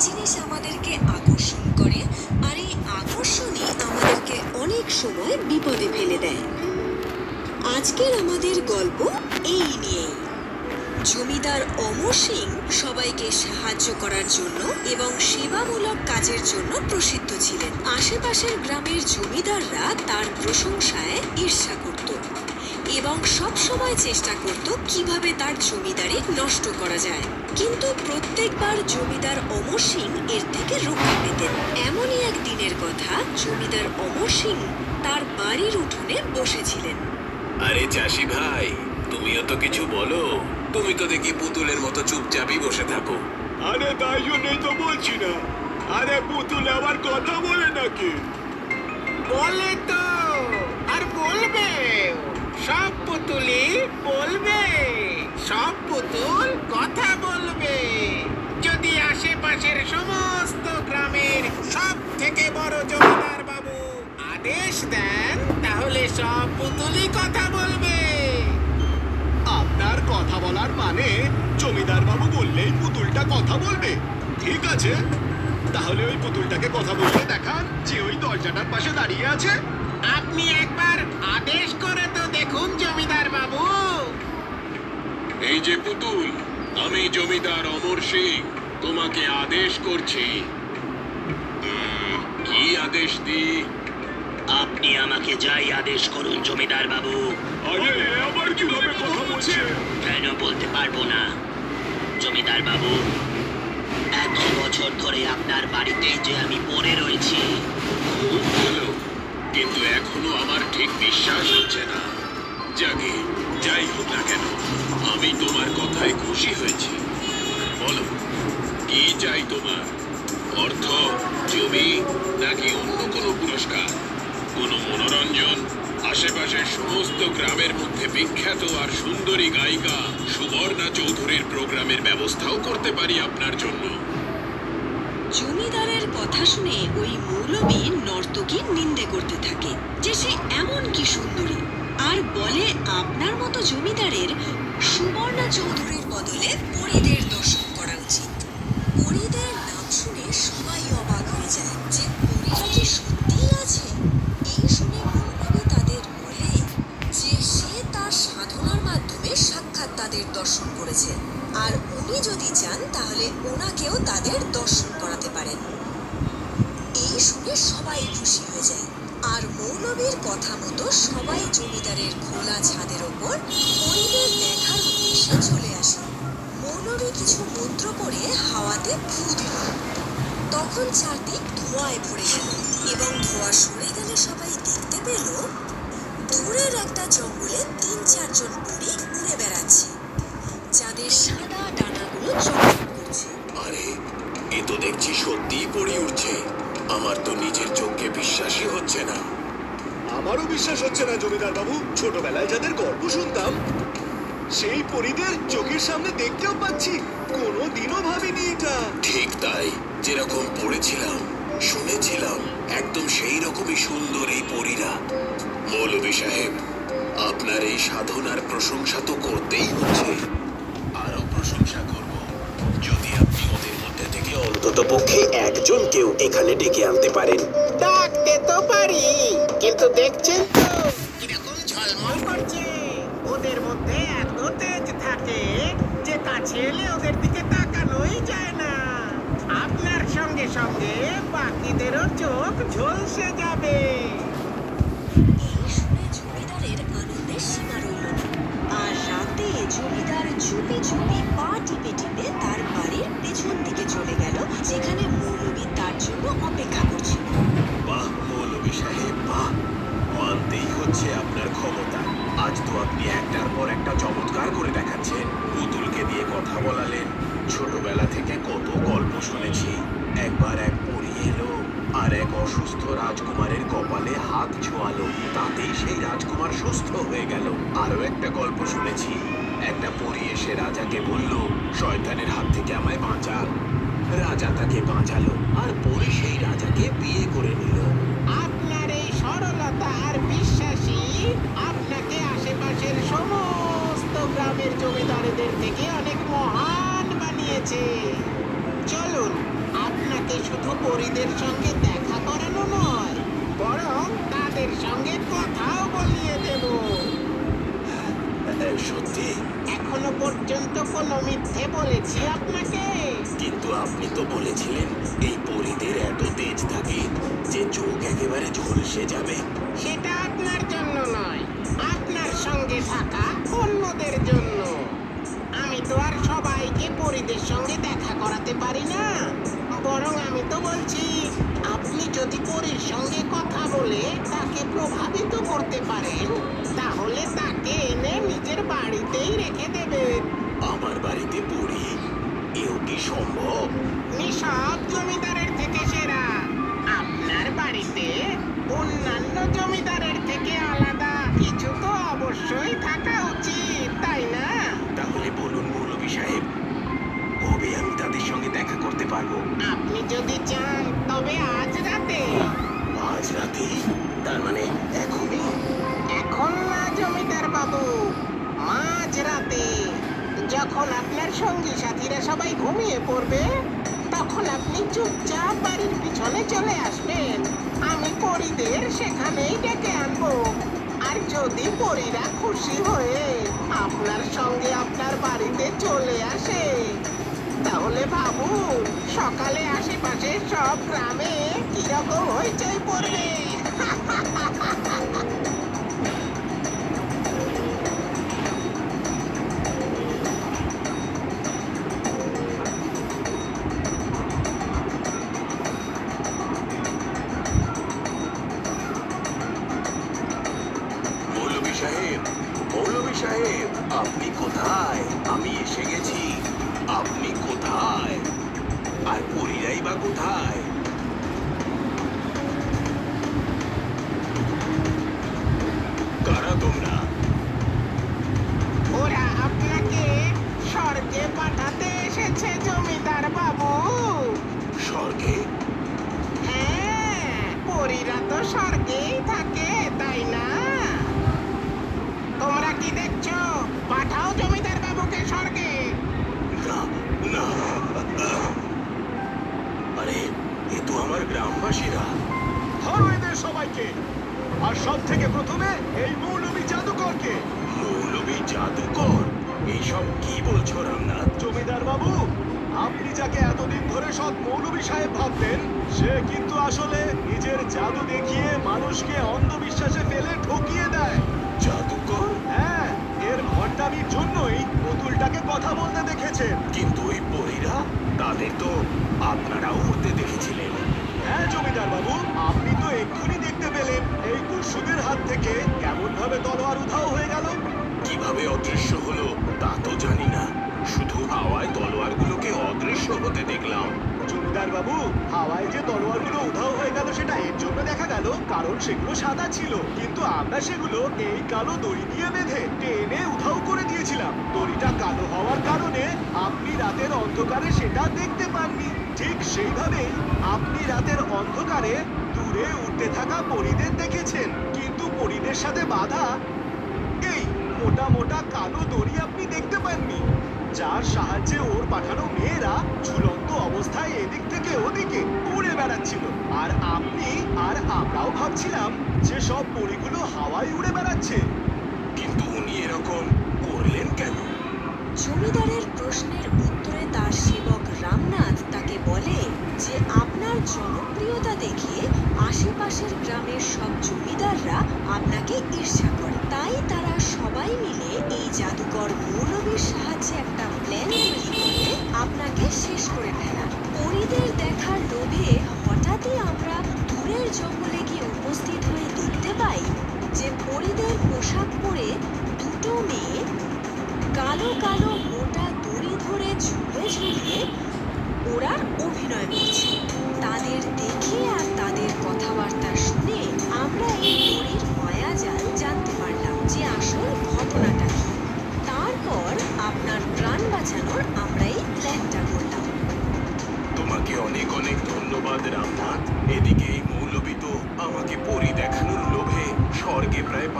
জিনিস আমাদেরকে আকর্ষণ করে আর এই আকর্ষণই আমাদেরকে অনেক সময় বিপদে ফেলে দেয়। আজকের আমাদের গল্প এই নিয়েই। জমিদার অমর সিং সবাইকে সাহায্য করার জন্য এবং সেবামূলক কাজের জন্য প্রসিদ্ধ ছিলেন। আশেপাশের গ্রামের জমিদাররা তার প্রশংসায় ঈর্ষা করত। এবং সব সময় চেষ্টা করত কীভাবে তার জমিদারি নষ্ট করা যায়। কিন্তু প্রত্যেকবার জমিদার অমর সিং এর থেকে রক্ষা পেতেন। এমনই এক দিনের কথা জমিদার অমর সিং তার বাড়ির উঠোনে বসেছিলেন। আরে চাষি ভাই তুমিও তো কিছু বলো। তুমি তো দেখি পুতুলের মতো চুপচাপই বসে থাকো। আরে তাই জন্যই তো বলছি না। আরে পুতুল আবার কথা বলে নাকি? বলে তো আর বলবে সব পুতুলি বলবে। সব পুতুল কথা বলবে। যদি আশেপাশের সমস্ত গ্রামের সব থেকে বড় জমিদার বাবু আদেশ দেন তাহলে সব পুতুলই কথা বলবে। আপনার কথা বলার মানে জমিদার বাবু বললেই পুতুলটা কথা বলবে। ঠিক আছে। তাহলে ওই পুতুলটাকে কথা বলতে দেখান যে ওই দরজাটার পাশে দাঁড়িয়ে আছে। আপনি একবার আদেশ করে দেখুন জমিদার বাবু। এই যে পুতুল আমি জমিদার অমর সিং তোমাকে আদেশ করছি। কি আদেশ দি আপনি আমাকে যাই আদেশ করুন জমিদার বাবু। আরে আবার কীভাবে কথা বলছে? কেন বলতে পারব না? জমিদার বাবু এত বছর ধরে আপনার বাড়িতেই যে আমি পড়ে রয়েছি খুব ভালো। কিন্তু এখনও আমার ঠিক বিশ্বাস হচ্ছে না। যাকে যাই হোক না কেন, আমি তোমার কথায় খুশি হয়েছি। বলো, কি চাই তোমার? অর্থ, জমি, নাকি অন্য কোনো পুরস্কার? কোনো মনোরঞ্জন? আশেপাশের সমস্ত গ্রামের মধ্যে বিখ্যাত আর সুন্দরী গায়িকা সুবর্ণা চৌধুরীর প্রোগ্রামের ব্যবস্থাও করতে পারি আপনার জন্য। জমিদারের কথা শুনে ওই মৌলবী নর্তকীর নিন্দে করতে থাকে যে সে এমন কি সুন্দরী। আর বলে আপনার মতো জমিদারের সুবর্ণা চৌধুরীর বদলে পরিদের দর্শন করা উচিত। পরিদের নাম শুনে সবাই অবাক হয়ে যায় যে পরিরা কি সত্যিই আছে? এই শুনে মৌলবী তাদের বলে যে সে তার সাধনার মাধ্যমে সাক্ষাৎ তাদের দর্শন করেছে। আর উনি যদি চান, তাহলে ওনাকেও তাদের দর্শন করাতে পারেন। এই শুনে সবাই খুশি হয়ে যায়। আর মৌলবীর কথা মতো সবাই জমিদারের খোলা ছাদের ওপর পরিদের দেখার উদ্দেশ্যে চলে আসে। মৌলবী কিছু মন্ত্র পড়ে হাওয়াতে ফু দিল তখন চারদিক ধোঁয়ায় ভরে গেল এবং ধোঁয়া সরে গেলে সবাই দেখতে পেল, দূরের একটা জঙ্গলে তিন চারজন বুড়ি উড়ে বেড়াচ্ছে। যাদের সাদা ডানাগুলো চকচক করছে। আরে, এ তো দেখছি সত্যিই পড়ে উঠছে। আমার তো নিজের চোখকে বিশ্বাসই হচ্ছে না। আমারও বিশ্বাস হচ্ছে না জমিদার বাবু। ছোটবেলায় যাদের গল্প শুনতাম সেই পরিদের চোখের সামনে দেখতেও পাচ্ছি কোনো দিনও ভাবিনি এটা। ঠিক তাই যেরকম পড়েছিলাম শুনেছিলাম একদম সেই রকমই সুন্দর এই পরীরা। মৌলভী সাহেব আপনার এই সাধনার প্রশংসা তো করতেই হচ্ছে। আরও প্রশংসা করব যদি আপনি ওদের মধ্যে থেকে অন্তত পক্ষে একজনকেও এখানে ডেকে আনতে পারেন। ডাকতে তো পারি। কিন্তু দেখছেন তো? কীরকম ঝলমল করছে? ওদের মধ্যে এত তেজ থাকে যে কাছে এলে ওদের দিকে তাকানোই যায় না। আপনার সঙ্গে সঙ্গে বাকিদেরও চোখ ঝলসে যাবে। জমিদারের আনন্দের সীমা রইল না আর রাতে জমিদার চুপি চুপি বলালেন ছোটবেলা থেকে কত গল্প শুনেছি। একবার এক পরি এলো আর এক অসুস্থ রাজকুমারের কপালে হাত ছোঁয়ালো তাতেই সেই রাজকুমার সুস্থ হয়ে গেল। আরও একটা গল্প শুনেছি। একটা পরি এসে রাজাকে বলল, শয়তানের হাত থেকে আমায় বাঁচা। রাজা তাকে বাঁচালো আর পরে সেই রাজাকে বিয়ে করে নিল আপনার এই সরলতা আর বিশ্বাসী আপনাকে আশেপাশের সমস্ত গ্রামের জমিদারদের থেকে অনেক মহান বানিয়েছে চলুন শুধু পরিদের সঙ্গে দেখা করানো নয় বরং তাদের সঙ্গে কথাও বলিয়ে দেব। সত্যি? এখনও পর্যন্ত কোনো মিথ্যে বলেছি আপনাকে। কিন্তু আপনি তো বলেছিলেন এই পরিদের এত তেজ থাকে যে চোখ একেবারে ঝলসে যাবে। সেটা আপনার জন্য নয় আপনার সঙ্গে থাকা অন্যদের জন্য। আমি তো আর সবাইকে পরিদের সঙ্গে দেখা করাতে পারি না। বরং আমি তো বলছি আপনি যদি পরীর সঙ্গে কথা বলে তাকে প্রভাবিত করতে পারেন তাহলে তাকে এনে নিজের বাড়িতেই রেখে দেবেন। আমার বাড়িতে পড়ি এও কি সম্ভব? সব জমিদারের থেকে সেরা। আপনার বাড়িতে অন্যান্য জমিদারের থেকে আলাদা কিছু তো অবশ্যই থাকা উচিত তাই না? তাহলে বলুন মৌলভী সাহেব কবে আমি তাদের সঙ্গে দেখা করতে পারব। আপনি যদি চান তবে আজ রাতে। আজ রাতে? তার মানে এখনই? এখন না জমিদার বাবু মাঝ রাতে। যখন আপনার সঙ্গী সাথীরা সবাই ঘুমিয়ে পড়বে তখন আপনি চুপচাপ বাড়ির পিছনে চলে আসবেন। আমি পরিদের সেখানেই ডেকে আনব। আর যদি পরীরা খুশি হয়ে আপনার সঙ্গে আপনার বাড়িতে চলে আসে তাহলে বাবু সকালে আশেপাশের সব গ্রামে কীরকম হইচই পড়বে? পরিরাই বা কোথায়? কারা তোমরা? ওরা আপনাকে স্বর্গে পাঠাতে এসেছে জমিদার বাবু। স্বর্গে? হ্যাঁ পরীরা তো স্বর্গেই থাকে তাই না? তোমরা কি দেখছ পাঠাও জমিদার বাবুকে স্বর্গে না না আরে এ তো আমার গ্রামবাসীরা ধরো এদের সবাইকে। আর সব থেকে প্রথমে এই মৌলবী জাদুকরকে। মৌলভী জাদুকর? এইসব কি বলছো রামনাথ জমিদার বাবু? আপনি যাকে এতদিন ধরে সৎ মৌলবী সাহেব ভাবতেন, সে কিন্তু আসলে নিজের জাদু দেখিয়ে মানুষকে অন্ধবিশ্বাসে ফেলে ঠকিয়ে দেয়। জাদুকর? হ্যাঁ এর ভণ্ডামির জন্যই পুতুলটাকে কথা বলতে দেখেছেন। কিন্তু ওই পরীরা, তাদের তো আপনারাও মধ্যে দেখেছিলেন হ্যাঁ জমিদার বাবু আপনি তো এক্ষুনি দেখতে পেলেন এই দস্যুদের হাত থেকে কেমন ভাবে তলোয়ার উধাও হয়ে গেল। কীভাবে অদৃশ্য হলো, তা তো জানি না। শুধু হাওয়ায় তলোয়ারগুলোকে অদৃশ্য হতে দেখলাম। জমিদার বাবু, হাওয়ায় যে তলোয়ারগুলো উধাও হয়ে গেল সেটা এর জন্য দেখা গেল, কারণ সেগুলো সাদা ছিল। কিন্তু আমরা সেগুলো এই কালো দড়ি দিয়ে বেঁধে টেনে উধাও করে দিয়েছিলাম। দড়িটা কালো হওয়ার কারণে আপনি রাতের অন্ধকারে সেটা দেখতে পাননি। ঠিক সেইভাবেই আপনি রাতের অন্ধকারে দূরে উঠতে থাকা পরিদের দেখেছেন। কিন্তু সাথে বাধা? এই মোটা মোটা কালো দড়ি আপনি দেখতে পাননি? যার সাহায্যে ওর পাঠানো মেয়েরা ঝুলন্ত অবস্থায় এদিক থেকে ওদিকে উড়ে বেড়াচ্ছিল। আর আপনি আর আমরাও ভাবছিলাম যে সব পরিগুলো হাওয়ায় উড়ে বেড়াচ্ছে। কিন্তু উনি এরকম করলেন কেন? জমিদারের প্রশ্নের উত্তরে তার সেবক রামনাথ তাকে বলে যে আপনার জনপ্রিয়তা দেখে আশেপাশের গ্রামের সব জমিদাররা আপনাকে ঈর্ষা করে। তাই তারা সবাই মিলে এই জাদুকর মৌলবীর সাহায্যে একটা প্ল্যান তৈরি করে আপনাকে শেষ করে ফেলা পরিদের দেখার লোভে হঠাৎই আমরা দূরের জঙ্গলে গিয়ে উপস্থিত হয়ে দেখতে পাই যে পরিদের পোশাক পরে দুটো মেয়ে কালো কালো মোটা দড়ি ধরে ঝুলে ঝুলিয়ে ওরা অভিনয় করছে। তাদের দেখে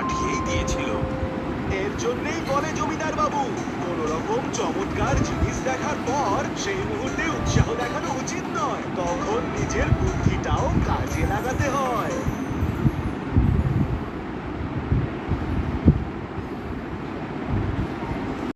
পাঠিয়েই দিয়েছিল। এর জন্যই বলে জমিদার বাবু কোন রকম চমৎকার জিনিস দেখার পর সেই মুহূর্তে উৎসাহ দেখানো উচিত নয়। তখন নিজের বুদ্ধিটাও কাজে লাগাতে হয়।